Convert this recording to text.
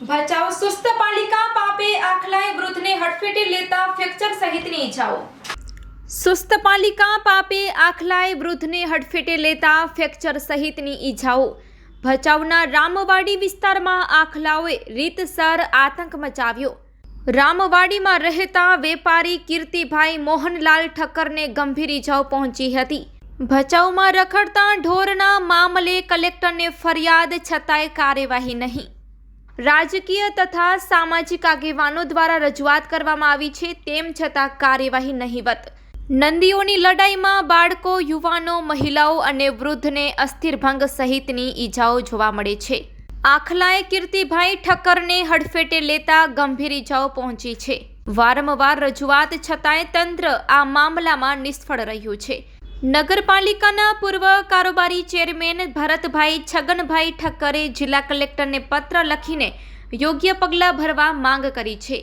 ભચાઉ સુસ્ત પાલિકા પાપે આખલાએ વૃદ્ધને હડફેટે લેતા ફ્રેક્ચર સહિતની ઈજાઓ સુસ્ત પાલિકા પાપે આખલાએ વૃદ્ધને હડફેટે લેતા ફ્રેક્ચર સહિતની ઈજાઓ ભચાઉના રામવાડી વિસ્તારમાં આખલાઓએ રીતસર આતંક મચાવ્યો. રામવાડીમાં રહેતા વેપારી કીર્તિભાઈ મોહનલાલ ઠક્કરને ગંભીર ઈજાઓ પહોંચી હતી. ભચાઉમાં રખડતા ઢોરના મામલે કલેક્ટરને ફરિયાદ છતાંય કાર્યવાહી નહીં. રાજકીય તથા સામાજિક આગેવાનો દ્વારા રજૂઆત કરવામાં આવી છે, તેમ છતાં કાર્યવાહી નહીવત. નંદીઓની લડાઈમાં બાળકો, યુવાનો, મહિલાઓ અને વૃદ્ધને અસ્થિરભંગ સહિતની ઈજાઓ જોવા મળે છે. આખલાએ કીર્તિભાઈ ઠક્કરને હડફેટે લેતા ગંભીર ઈજાઓ પહોંચી છે. વારંવાર રજૂઆત છતાંય તંત્ર આ મામલામાં નિષ્ફળ રહ્યું છે. નગરપાલિકાના પૂર્વ કારોબારી ચેરમેન ભરતભાઈ છગનભાઈ ઠક્કરે જિલ્લા કલેક્ટરને પત્ર લખીને યોગ્ય પગલાં ભરવા માંગ કરી છે.